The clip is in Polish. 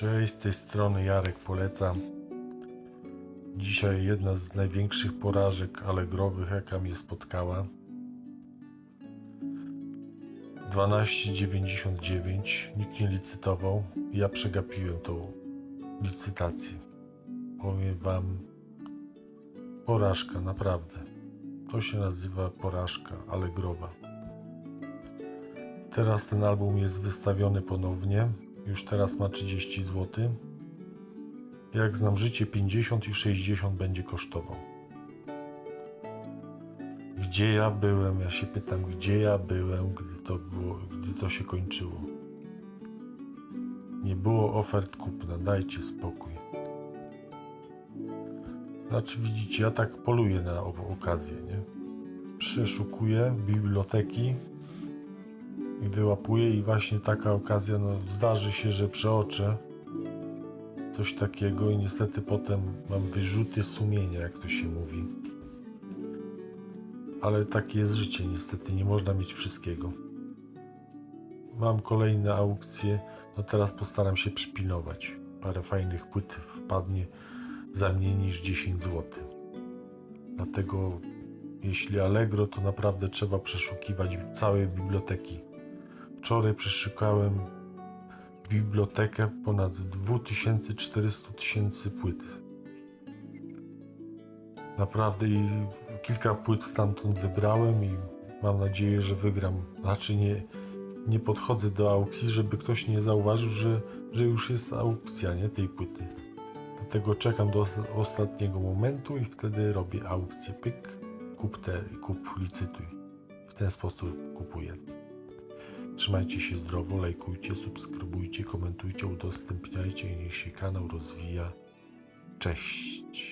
Cześć, z tej strony Jarek polecam. Dzisiaj jedna z największych porażek alegrowych, jaka mnie spotkała. 12,99. Nikt nie licytował. Ja przegapiłem tą licytację. Powiem Wam, porażka, naprawdę. To się nazywa porażka alegrowa. Teraz ten album jest wystawiony ponownie. Już teraz ma 30 zł. Jak znam życie, 50 i 60 będzie kosztował. Gdzie ja byłem? Ja się pytam, gdzie ja byłem, gdy to było, gdy to się kończyło. Nie było ofert kupna, dajcie spokój. Znaczy widzicie, ja tak poluję na ową okazję, nie? Przeszukuję biblioteki, i wyłapuję i właśnie taka okazja, no zdarzy się, że przeoczę coś takiego i niestety potem mam wyrzuty sumienia, jak to się mówi. Ale takie jest życie, niestety nie można mieć wszystkiego. Mam kolejne aukcje, no teraz postaram się przypilnować. Parę fajnych płyt wpadnie za mniej niż 10 zł. Dlatego jeśli Allegro, to naprawdę trzeba przeszukiwać całe biblioteki. Wczoraj przeszukałem bibliotekę ponad 2400 tysięcy płyt. Naprawdę i kilka płyt stamtąd wybrałem i mam nadzieję, że wygram. Znaczy nie, nie podchodzę do aukcji, żeby ktoś nie zauważył, że, że już jest aukcja, nie tej płyty. Dlatego czekam do os- ostatniego momentu i wtedy robię aukcję. Pyk, kup te, kup, licytuj. W ten sposób kupuję. Trzymajcie się zdrowo, lajkujcie, subskrybujcie, komentujcie, udostępniajcie i niech się kanał rozwija. Cześć!